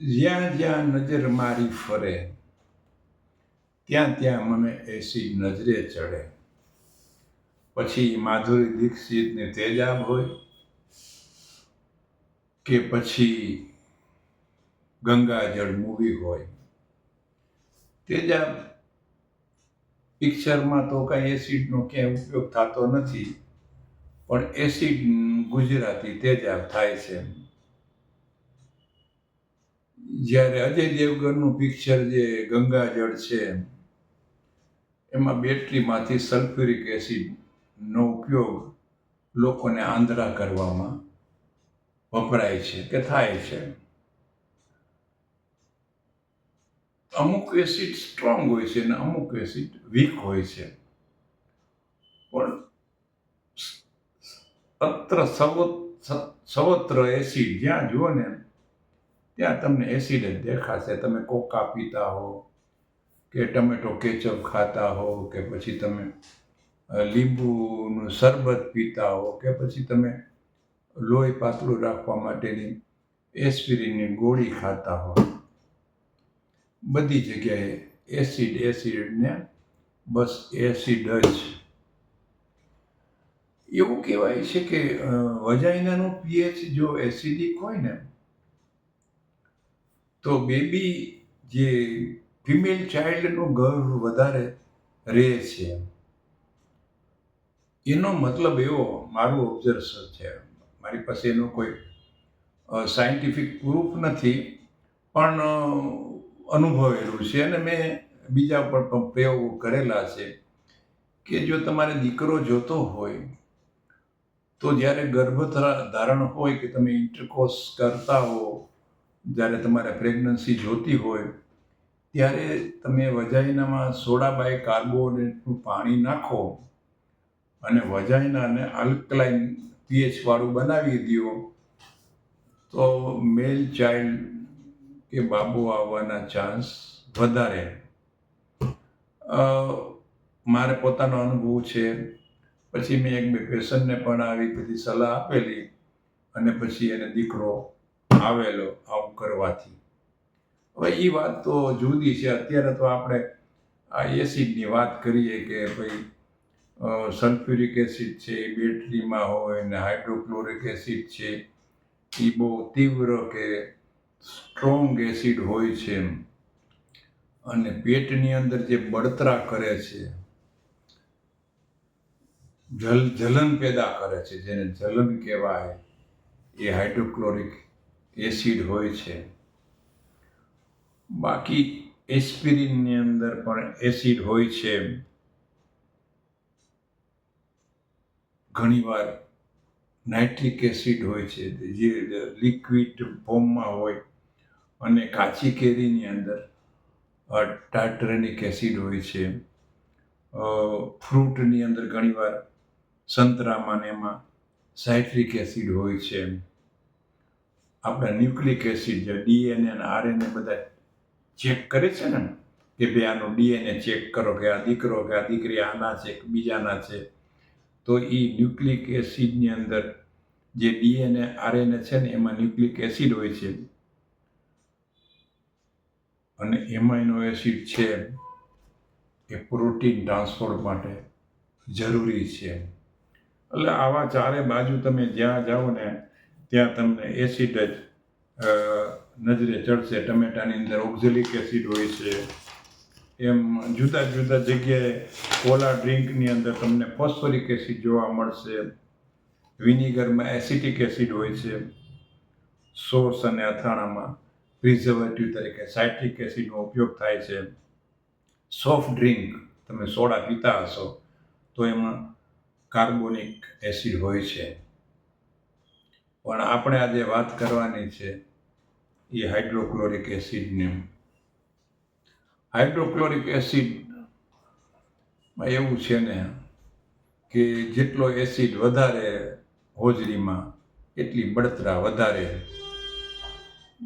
જ્યાં જ્યાં નજર મારી ફરે, ત્યાં ત્યાં મને એસી નજરે ચડે. પછી માધુરી દીક્ષિતને તેજાબ હોય કે પછી ગંગાજળ મૂવી હોય. તેજાબ પિક્ચરમાં તો કાંઈ એસિડનો ક્યાંય ઉપયોગ થતો નથી, પણ એસિડ ગુજરાતી તેજાબ થાય છે જ્યારે અજય દેવગનનું પિક્ચર જે ગંગાજળ છે, એમાં બેટરીમાંથી સલ્ફ્યુરિક એસિડનો ઉપયોગ લોકોને આંધળા કરવામાં વપરાય છે કે થાય છે. અમુક એસિડ સ્ટ્રોંગ હોય છે અને અમુક એસિડ વીક હોય છે. પણ અત્ર સર્વત્ર એસિડ જ્યાં જુઓ ને ત્યાં તમને એસિડ જ દેખાશે. તમે કોકા પીતા હો કે ટમેટો કેચઅપ ખાતા હો કે પછી તમે લીંબુનું શરબત પીતા હો કે પછી તમે લોહી પાતળું રાખવા માટેની એસ્પિરિનની ગોળી ખાતા હો. બધી જગ્યાએ એસિડ એસિડ ને બસ એસિડ જ. એવું કહેવાય છે કે વજાઇનાનું પીએચ જો એસિડિક હોય ને તો બેબી જે ફિમેલ ચાઇલ્ડનો ગર્ભ વધારે રહે છે. એનો મતલબ એવો મારું ઓબ્ઝર્વેશન છે. મારી પાસે એનો કોઈ સાયન્ટિફિક પ્રૂફ નથી, પણ અનુભવેલું છે અને મેં બીજા પર પણ પ્રયોગો કરેલા છે કે જો તમારે દીકરો જોતો હોય, તો જ્યારે ગર્ભ ધારણ હોય કે તમે ઇન્ટરકોર્સ કરતા હો જ્યારે તમારે પ્રેગ્નન્સી જોતી હોય, ત્યારે તમે વજાઈનામાં સોડા બાય કાર્બોનેટનું પાણી નાખો અને વજાઈનાને આલ્કલાઇન પીએચવાળું બનાવી દો, તો મેલ ચાઇલ્ડ કે બાબો આવવાના ચાન્સ વધારે. મારે પોતાનો અનુભવ છે. પછી મેં એક બે પેશન્ટને પણ આવી બધી સલાહ આપેલી અને પછી એને દીકરો આવેલો, આવું કરવાથી. હવે એ વાત તો જુદી છે. અત્યારે તો આપણે આ એસિડની વાત કરીએ કે ભાઈ સલ્ફ્યુરિક એસિડ છે એ બેટરીમાં હોય ને હાઇડ્રોક્લોરિક એસિડ છે એ બહુ તીવ્ર કે સ્ટ્રોંગ એસિડ હોય છે એમ. અને પેટની અંદર જે બળતરા કરે છે, જલ, જલન પેદા કરે છે, જેને જલન કહેવાય, એ હાઇડ્રોક્લોરિક એસિડ હોય છે. બાકી એસ્પિરિનની અંદર પણ એસિડ હોય છે. ઘણીવાર નાઇટ્રિક એસિડ હોય છે, જે લિક્વિડ ફોર્મમાં હોય અને કાચી કેરીની અંદર ટાર્ટરેનિક એસિડ હોય છે. ફ્રૂટની અંદર ઘણીવાર સંતરામાં ને એમાં સાઇટ્રિક એસિડ હોય છે. આપણા ન્યુક્લિક એસિડ જે ડીએનએ અને આરએનએ બધા ચેક કરે છે ને, કે ભાઈ આનું ડીએનએ ચેક કરો કે આ દીકરો કે આ દીકરી આના છે કે બીજાના છે. તો એ ન્યુક્લિક એસિડની અંદર જે ડીએનએ, આરએનએ છે ને, એમાં ન્યુક્લિક એસિડ હોય છે. અને એમાઇનો એસિડ છે એ પ્રોટીન ટ્રાન્સપોર્ટ માટે જરૂરી છે. એટલે આવા ચારે બાજુ તમે જ્યાં જાઓ ને ત્યાં તમને એસિડ જ નજરે ચડશે, ટમેટાની અંદર ઓક્ઝેલિક એસિડ હોય છે. એમ જુદા જુદા જગ્યાએ કોલા ડ્રિંકની અંદર તમને ફોસ્ફોરિક એસિડ જોવા મળશે. વિનેગરમાં એસિટિક એસિડ હોય છે. સોસ અને અથાણામાં પ્રિઝર્વેટિવ તરીકે સાઇટ્રિક એસિડનો ઉપયોગ થાય છે. સોફ્ટ ડ્રિંક તમે સોડા પીતા હશો, તો એમાં કાર્બોનિક એસિડ હોય છે. પણ આપણે આજે વાત કરવાની છે એ હાઇડ્રોક્લોરિક એસિડની. હાઇડ્રોક્લોરિક એસિડમાં એવું છે ને કે જેટલો એસિડ વધારે હોજરીમાં, એટલી બળતરા વધારે.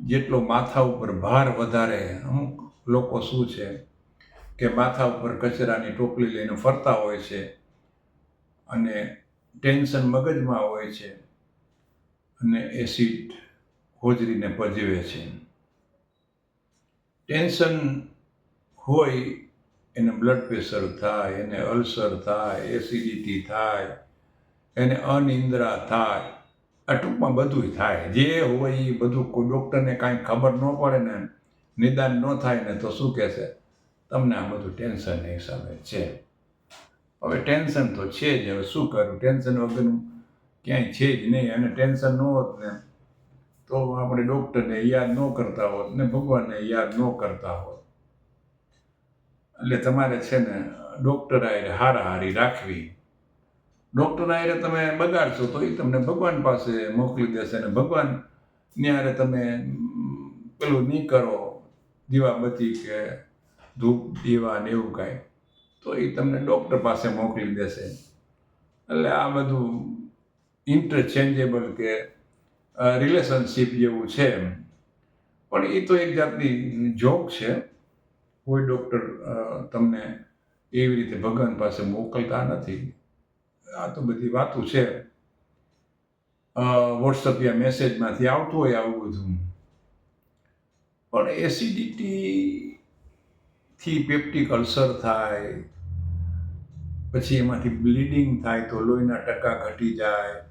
જેટલો માથા ઉપર ભાર વધારે, અમુક લોકો શું છે કે માથા ઉપર કચરાની ટોપલી લઈને ફરતા હોય છે અને ટેન્શન મગજમાં હોય છે. અને એસિડ હોજરીને પજવે છે. ટેન્શન હોય એને બ્લડ પ્રેશર થાય, એને અલ્સર થાય, એસિડિટી થાય, એને અનિંદ્રા થાય, આ ટૂંકમાં બધું થાય. જે હોય એ બધું કોઈ ડૉક્ટરને કાંઈ ખબર ન પડે ને, નિદાન ન થાય ને તો શું કહેશે તમને આ બધું ટેન્શન હિસાબે છે. હવે ટેન્શન તો છે જ. હવે શું કરું ટેન્શન વગરનું ક્યાંય છે જ નહીં અને ટેન્શન ન હોત ને, તો આપણે ડૉક્ટરને યાદ ન કરતા હોત ને ભગવાનને યાદ ન કરતા હોત. એટલે તમારે છે ને ડૉક્ટર આયરે હારાહારી રાખવી. ડૉક્ટર આયરે તમે બગાડશો તો એ તમને ભગવાન પાસે મોકલી દેશે ને ભગવાન ન્યારે તમે પેલું નહીં કરો, દીવાબત્તી કે ધૂપ, દીવા ને એવું કાંઈ. તો એ તમને ડૉક્ટર પાસે મોકલી દેશે. એટલે આ બધું ઇન્ટરચેન્જેબલ કે રિલેશનશીપ જેવું છે એમ. પણ એ તો એક જાતની જોક છે. કોઈ ડૉક્ટર તમને એવી રીતે ભગવાન પાસે મોકલતા નથી. આ તો બધી વાતો છે. વોટ્સઅપ યા મેસેજમાંથી આવતું હોય આવું બધું. પણ એસિડિટી થી પેપ્ટિક અલ્સર થાય, પછી એમાંથી બ્લીડિંગ થાય તો લોહીના ટકા ઘટી જાય.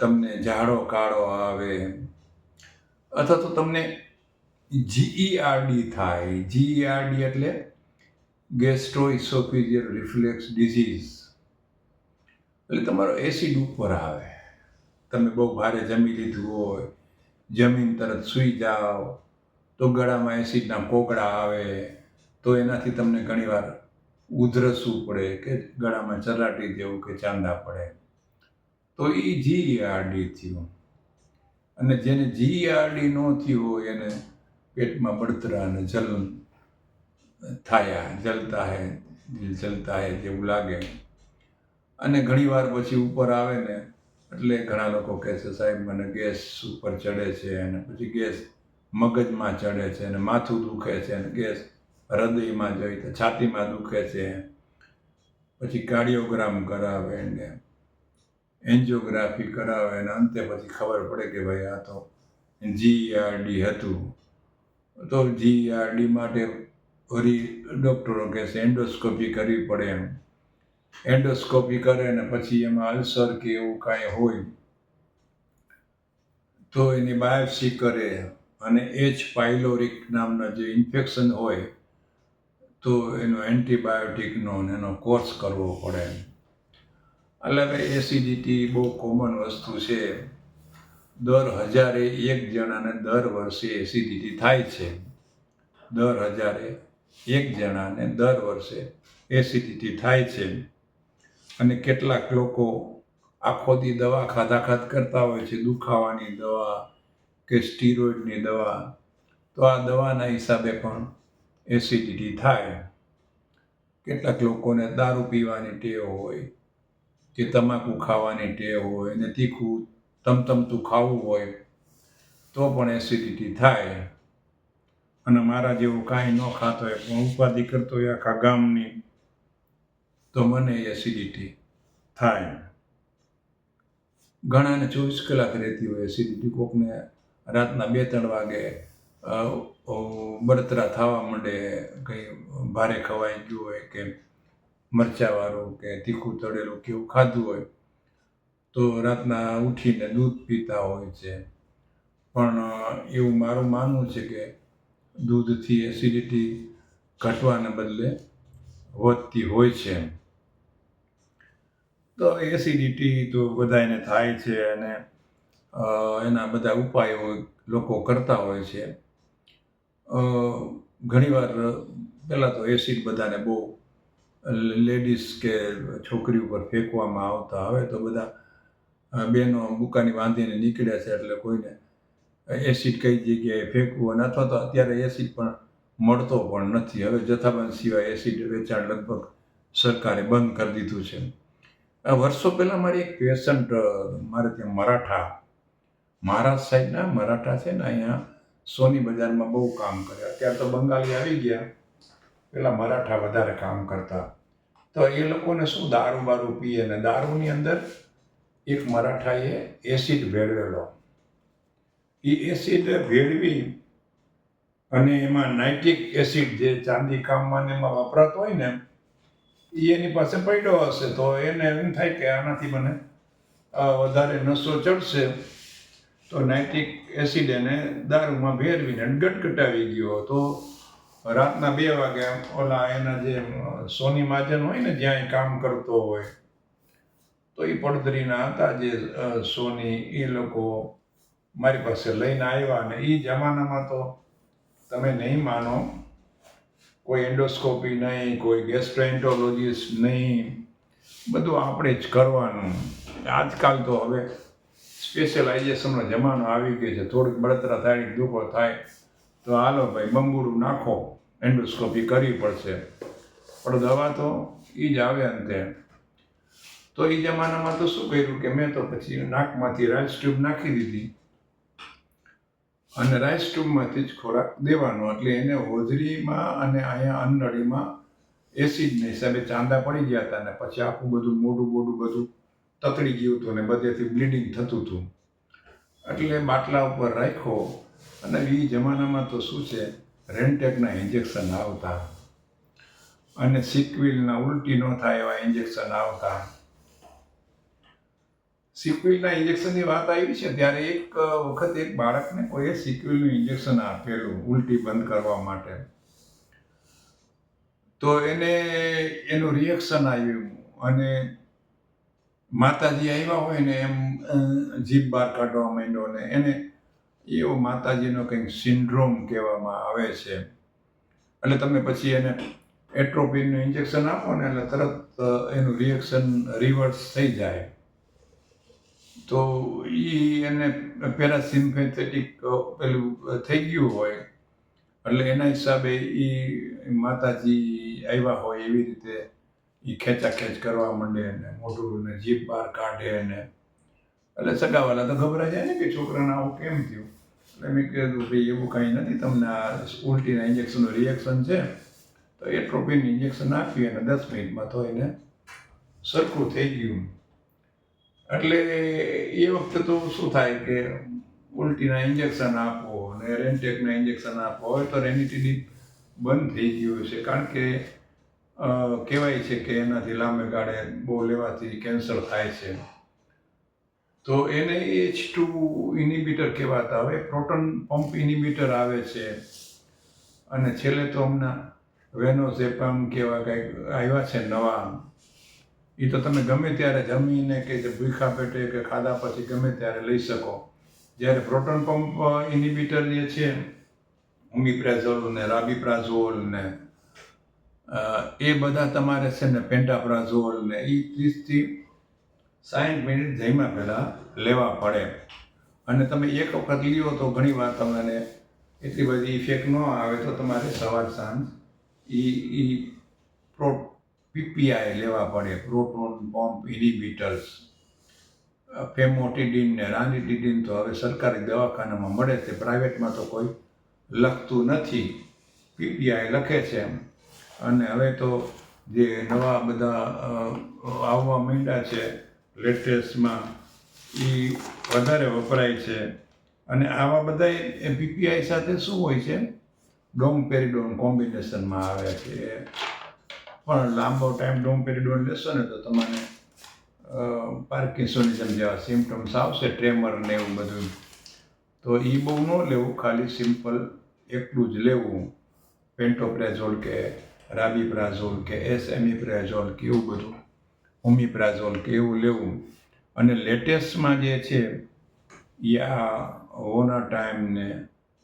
તમને ઝાડો કાળો આવે. અથવા તો તમને જીઈઆરડી થાય. જીઈઆરડી એટલે ગેસ્ટ્રોઇસોફિજિયલ રિફ્લેક્સ ડિઝીઝ એટલે તમારો એસિડ ઉપર આવે. તમે બહુ ભારે જમી લીધું હોય, જમીન તરત સૂઈ જાઓ, તો ગળામાં એસિડના કોકડા આવે, તો એનાથી તમને ઘણીવાર ઉધરસવું પડે કે ગળામાં ચલાટી જેવું કે ચાંદા પડે. તો એ જીઈઆરડી થયું. અને જેને જીઈઆરડી ન થયું હોય એને પેટમાં બળતરા અને જલન થાયા, જલતા હે, દિલ જલતા હે જેવું લાગે. અને ઘણીવાર પછી ઉપર આવે ને, એટલે ઘણા લોકો કહે છે, સાહેબ, મને ગેસ ઉપર ચડે છે અને પછી ગેસ મગજમાં ચડે છે અને માથું દુખે છે અને ગેસ હૃદયમાં જઈ તો છાતીમાં દુખે છે. પછી કાર્ડિયોગ્રામ કરાવે ને. એન્જિયોગ્રાફી કરાવે અને અંતે પછી ખબર પડે કે ભાઈ આ તો જીઆરડી હતું. તો જીઆરડી માટે વળી ડૉક્ટરો કહે છે એન્ડોસ્કોપી કરવી પડે એમ. એન્ડોસ્કોપી કરે ને પછી એમાં અલ્સર કે એવું કાંઈ હોય તો એની બાયોપ્સી કરે અને એચ પાયલોરિક નામના જે ઇન્ફેક્શન હોય તો એનો એન્ટીબાયોટિકનો એનો કોર્સ કરવો પડે એટલે એસિડિટી બહુ કોમન વસ્તુ છે. દર હજારે એક જણાને દર વર્ષે એસિડિટી થાય છે. દર હજારે એક જણાને દર વર્ષે એસિડિટી થાય છે. અને કેટલાક લોકો આખો દી દવા ખાધા ખાધ કરતા હોય છે. દુખાવાની દવા કે સ્ટીરોઇડની દવા. તો આ દવાના હિસાબે પણ એસિડિટી થાય. કેટલાક લોકોને દારૂ પીવાની ટેવ હોય. કે તમાકુ ખાવાની ટેવ હોય ને તીખું, તમતમતું ખાવું હોય, તો પણ એસિડિટી થાય. અને મારા જેવું કાંઈ ન ખાતો હોય, પણ ઉપાધિ કરતો હોય આખા ગામની, તો મને એસિડિટી થાય. ઘણાને ચોવીસ કલાક રહેતી હોય એસિડિટી કોકને રાતના બે ત્રણ વાગે બળતરા થવા માંડે, કંઈ ભારે ખવાઈ ગયું હોય કે મરચાંવાળું કે તીખું તળેલું કે એવું ખાધું હોય, તો રાતના ઉઠીને દૂધ પીતા હોય છે. પણ એવું મારું માનવું છે કે દૂધથી એસિડિટી ઘટવાને બદલે વધતી હોય છે. તો એસિડિટી તો બધાને થાય છે અને એના બધા ઉપાયો લોકો કરતા હોય છે. ઘણીવાર પહેલાં તો એસિડ બધાને બહુ લેડીઝ કે છોકરી ઉપર ફેંકવામાં આવતા હવે તો બધા બેનો બુકાની બાંધીને નીકળ્યા છે એટલે કોઈને એસિડ કઈ જગ્યાએ ફેંકવું અને અથવા તો અત્યારે એસિડ પણ મળતો પણ નથી. હવે જથ્થાબંધ સિવાય એસિડ વેચાણ લગભગ સરકારે બંધ કરી દીધું છે. વર્ષો પહેલાં મારી એક પેશન્ટ મારે ત્યાં મરાઠા મહારાષ્ટ્ર સાઈડના મરાઠા છે ને અહીંયા સોની બજારમાં બહુ કામ કરે. અત્યારે તો બંગાળી આવી ગયા. પેલા મરાઠા વધારે કામ કરતા. તો એ લોકોને શું દારૂ બારૂ પીએ ને દારૂની અંદર એક મરાઠાએ એસિડ ભેળવેલો. એ એસિડ ભેળવી અને એમાં નાઇટ્રિક એસિડ જે ચાંદી કામમાં ને એમાં વપરાતો હોય ને એ એની પાસે પડ્યો હશે. તો એને એમ થાય કે આનાથી મને વધારે નસો ચડશે. તો નાઇટ્રિક એસિડ એને દારૂમાં ભેળવીને ગટગટાવી ગયો તો રાતના બે વાગે ઓલા એના જે સોની મહાજન હોય ને જ્યાં કામ કરતો હોય, તો એ પડદરીના હતા જે સોની એ લોકો મારી પાસે લઈને આવ્યા ને એ જમાનામાં તો તમે નહીં માનો, કોઈ એન્ડોસ્કોપી નહીં, કોઈ ગેસ્ટ્રોએન્ટોલોજીસ્ટ નહીં, બધું આપણે જ કરવાનું. આજકાલ તો હવે સ્પેશિયલાઇઝેશનનો જમાનો આવી ગયો છે, થોડીક બળતરા થાય, દુઃખો થાય તો હાલો ભાઈ, બંબુરું નાખો. એન્ડોસ્કોપી કરવી પડશે. પણ દવા તો એ જ આવે અંતે તો એ જમાનામાં તો શું કર્યું કે મેં તો પછી નાકમાંથી રાઈસ ટ્યુબ નાખી દીધી. અને રાઈસ ટ્યુબમાંથી જ ખોરાક દેવાનો. એટલે એને હોજરીમાં અને અહીંયા અન્નળીમાં એસિડના હિસાબે ચાંદા પડી ગયા હતા ને પછી આખું બધું મોઢું મોઢું બધું તતડી ગયું હતું ને બધેથી બ્લીડિંગ થતું હતું. એટલે બાટલા ઉપર રાખ્યો. અને એ જમાનામાં તો શું છે? રેન્ટેકના ઇન્જેક્શન આવતા. અને સિક્વિલના ઉલટી ન થાય એવા ઇન્જેક્શન આવતા. સિક્વિલના ઇન્જેક્શનની વાત આવી છે ત્યારે એક વખત એક બાળકને કોઈએ સિક્વિલનું ઇન્જેક્શન આપેલું ઉલટી બંધ કરવા માટે. તો એને એનું રિએક્શન આવ્યું અને માતાજી આવ્યા હોય ને એમ જીભ બહાર કાઢવા માંડ્યો ને એને એવો માતાજીનો કંઈક સિન્ડ્રોમ કહેવામાં આવે છે. એટલે તમે પછી એને એટ્રોપિનનું ઇન્જેક્શન આપો ને એટલે તરત એનું રિએક્શન રિવર્સ થઈ જાય. તો એ એને પેરાસિમ્પેથેટિક પેલું થઈ ગયું હોય. એટલે એના હિસાબે એ માતાજી આવ્યા હોય એવી રીતે એ ખેંચાખેંચ કરવા માંડે ને મોઢું ને જીભ બહાર કાઢે ને. એટલે સગાવાલા તો ગભરાઈ જાય ને કે છોકરાને આવું કેમ થયું? એટલે મેં ભાઈ, એવું કાંઈ નથી, તમને આ ઉલટીના ઇન્જેક્શનનું રિએક્શન છે. તો એ ટ્રોપિન ઇન્જેક્શન આપ્યું અને દસ મિનિટમાં તો એને સરખું થઈ ગયું. એટલે એ વખતે તો શું થાય કે ઉલટીના ઇન્જેક્શન આપો અને રેન્ટેકના ઇન્જેક્શન આપો, હવે તો રેનિટીડી બંધ થઈ ગયું છે. કારણ કે કહેવાય છે કે એનાથી લાંબે ગાળે બહુ લેવાથી કેન્સર થાય છે. તો એને એચ ટુ ઇનિબિટર કહેવાતા હવે પ્રોટોન પંપ ઇનિબિટર આવે છે. અને છેલ્લે તો હમણાં વેનોઝેપામ કેવા કંઈક આવ્યા છે નવા. એ તો તમે ગમે ત્યારે જમીને કે જે ભૂખા પેટે કે ખાધા પછી ગમે ત્યારે લઈ શકો. જ્યારે પ્રોટોન પંપ ઇનિબિટર જે છે ઉમિપ્રાઝોલ ને રાબીપ્રાઝોલ ને એ બધા તમારે છે ને પેન્ટાપ્રાઝોલ ને એ ત્રીસથી સાઠ મિનિટ જમ્યા પહેલાં લેવા પડે. અને તમે એક વખત લ્યો તો ઘણી વાર તમને એટલી બધી ઇફેક્ટ ન આવે તો તમારે સવાર સાંજ એ એ પ્રો, પીપીઆઈ લેવા પડે. પ્રોટોન પંપ ઇનિબિટર્સ ફેમોટીડીન ને રાનીટીડીન તો હવે સરકારી દવાખાનામાં મળે છે. પ્રાઇવેટમાં તો કોઈ લખતું નથી. પીપીઆઈ લખે છે એમ. અને હવે તો જે નવા બધા આવવા માંડ્યા છે લેટેસ્ટમાં એ વધારે વપરાય છે. અને આવા બધા પીપીઆઈ સાથે શું હોય છે? ડોમ પેરિડોન કોમ્બિનેશનમાં આવે છે. પણ લાંબો ટાઈમ ડોમપેરિડોન લેશો ને તો તમને પાર્કિન્સોનિઝમ જેવા સિમ્ટમ્સ આવશે, ટ્રેમર ને એવું બધું. તો એ બહુ ન લેવું, ખાલી સિમ્પલ એકલું જ લેવું. પેન્ટોપ્રેઝોલ કે રાબીપ્રાઝોલ કે એસ એમિપ્રેઝોલ કે એવું બધું. ઓમિપ્રાઝોલ કે એવું લેવું? અને લેટેસ્ટમાં જે છે એ આ ઓના ટાઈમ ને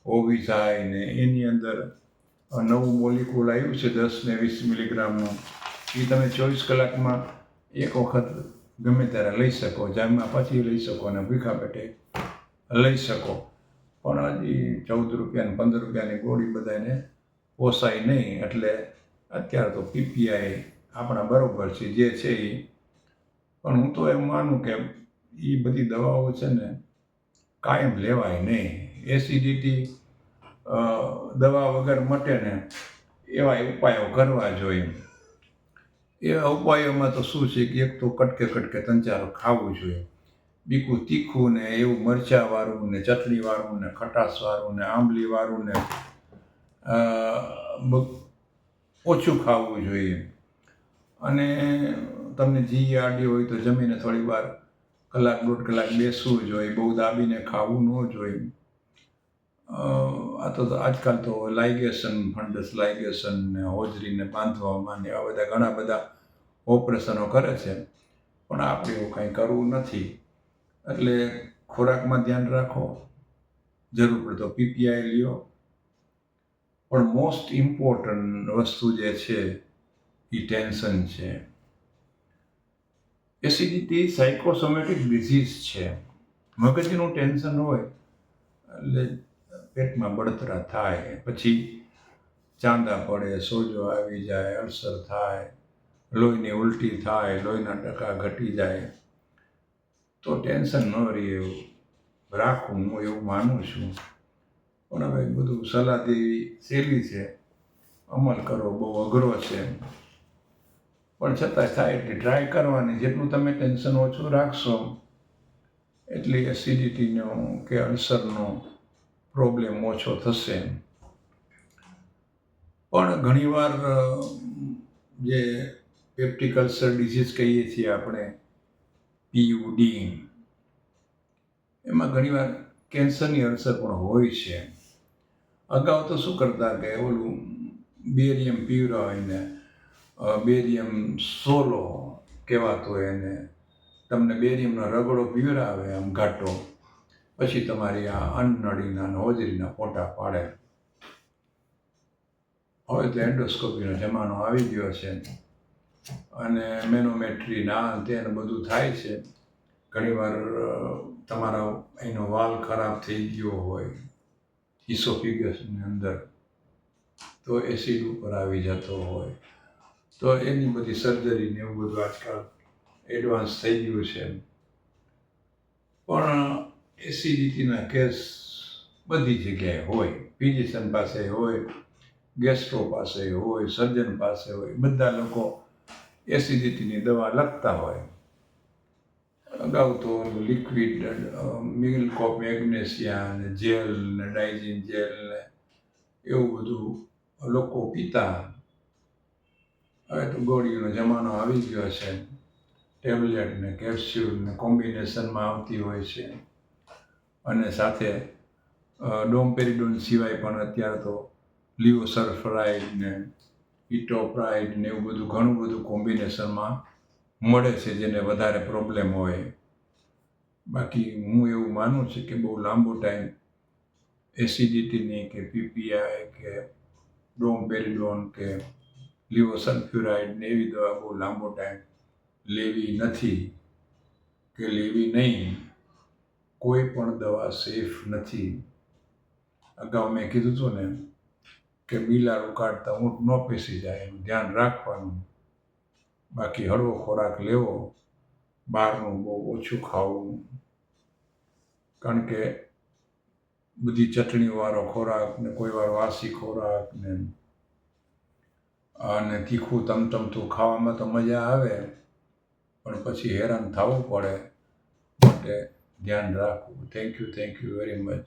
ઓવિઝાઈ ને એની અંદર નવું મોલિક્યુલ આવ્યું છે, દસ ને વીસ મિલીગ્રામનું. એ તમે ચોવીસ કલાકમાં એક વખત ગમે ત્યારે લઈ શકો, જામમાં પછી લઈ શકો અને ભીખા પેટે લઈ શકો. પણ હજી ચૌદ રૂપિયા ને પંદર રૂપિયાની ગોળી બધાને પોસાય નહીં, એટલે અત્યારે તો પીપીઆઈ આપણા બરાબર છે, જે છે એ. પણ હું તો એમ માનું કે એ બધી દવાઓ છે ને કાયમ લેવાય નહીં. એસિડિટી દવા વગર મટે ને એવા ઉપાયો કરવા જોઈએ. એવા ઉપાયોમાં તો શું છે કે એક તો કટકે કટકે તંચારો ખાવું જોઈએ. બીકું તીખું ને એવું મરચાંવાળું ને ચટણીવાળું ને ખટાશવાળું ને આંબલીવાળું ને ઓછું ખાવું જોઈએ. અને તમને જી આડી હોય તો જમીને થોડી વાર કલાક, દોઢ કલાક બેસવું જોઈએ બહુ દાબીને ખાવું ન જોઈએ આ તો આજકાલ તો લાઇગેશન, ફંડસ લાઇગેશન ને હોજરીને બાંધવામાં ને આવા બધા ઘણા બધા ઓપરેશનો કરે છે. પણ આપણે એવું કંઈ કરવું નથી. એટલે ખોરાકમાં ધ્યાન રાખો. જરૂર પડતો પીપીઆઈ લ્યો. પણ મોસ્ટ ઇમ્પોર્ટન્ટ વસ્તુ જે છે એ ટેન્શન છે. એસિડિટી સાયકોસોમેટિક ડિઝીઝ છે. મગજનું ટેન્શન હોય, એટલે પેટમાં બળતરા થાય, પછી ચાંદા પડે, સોજો આવી જાય, અલ્સર થાય, લોહીની ઉલટી થાય, લોહીના ટકા ઘટી જાય. તો ટેન્શન ન રહે એવું. રાખવું હું એવું માનું છું. પણ હવે બધું સલાહ દેવી સહેલી છે. અમલ કરવો બહુ અઘરો છે. પણ છતાંય થાય એટલી ટ્રાય કરવાની, જેટલું તમે ટેન્શન ઓછું રાખશો, એટલી એસિડિટીનો કે અલ્સરનો પ્રોબ્લેમ ઓછો થશે. પણ ઘણીવાર જે પેપ્ટિક અલ્સર ડિઝીઝ કહીએ છીએ આપણે પીયુડી એમાં ઘણીવાર કેન્સરની અલ્સર પણ હોય છે. અગાઉ તો શું કરતા કે ઓલું બેરિયમ પીવરાવીને બેરિયમ સોલો કહેવાતો એને. તમને બેરિયમનો રગડો પીવડાવે આમ ઘાટો. પછી તમારી આ અન્નનળીના અને હોજરીના ફોટા પાડે. હવે તો એન્ડોસ્કોપીનો જમાનો આવી ગયો છે. અને મેનોમેટ્રી ના તેને બધું થાય છે. ઘણીવાર તમારા એનો વાલ ખરાબ થઈ ગયો હોય, ઇસોફિગસની અંદર, તો એસિડ ઉપર આવી જતો હોય. તો એની બધી સર્જરી ને એવું બધું આજકાલ એડવાન્સ થઈ ગયું છે પણ એસિડિટીના કેસ બધી જગ્યાએ હોય. ફિઝિશિયન પાસે હોય ગેસ્ટ્રો પાસે હોય સર્જન પાસે હોય, બધા લોકો એસિડિટીની દવા લખતા હોય. અગાઉ તો લિક્વિડ મિલ્ક ઓફ મેગ્નેશિયા ને જેલ ને ડાયજીન જેલ ને એવું બધું લોકો પીતા હવે તો ગોળીઓનો જમાનો આવી ગયો છે. ટેબ્લેટ ને કેપ્સ્યુલ ને કોમ્બિનેશનમાં આવતી હોય છે. અને સાથે ડોમપેરિડોન સિવાય પણ અત્યારે તો લિવોસલ્ફરાઇડ ને ઇટોપ્રાઇડ ને એવું બધું ઘણું બધું કોમ્બિનેશનમાં મળે છે, જેને વધારે પ્રોબ્લેમ હોય. બાકી હું એવું માનું છું કે બહુ લાંબો ટાઈમ એસિડિટીની કે પીપીઆઈ કે ડોમપેરિડોન કે લિવોસલ્ફ્યુરાઇડ ને એવી દવા બહુ લાંબો ટાઈમ લેવી નથી કે લેવી નહીં, કોઈ પણ દવા સેફ નથી. અગાઉ મેં કીધું હતું ને કે બિલાડું કાઢતા ઊંટ ન પેસી જાય, એનું ધ્યાન રાખવાનું. બાકી હળવો ખોરાક લેવો, બહારનું બહુ ઓછું ખાવું. કારણ કે બધી ચટણીવાળો ખોરાક ને કોઈ વાર વાસી ખોરાક ને અને તીખું તમતમતું ખાવામાં તો મજા આવે, પણ પછી હેરાન થવું પડે. માટે ધ્યાન રાખવું. Thank you thank you very much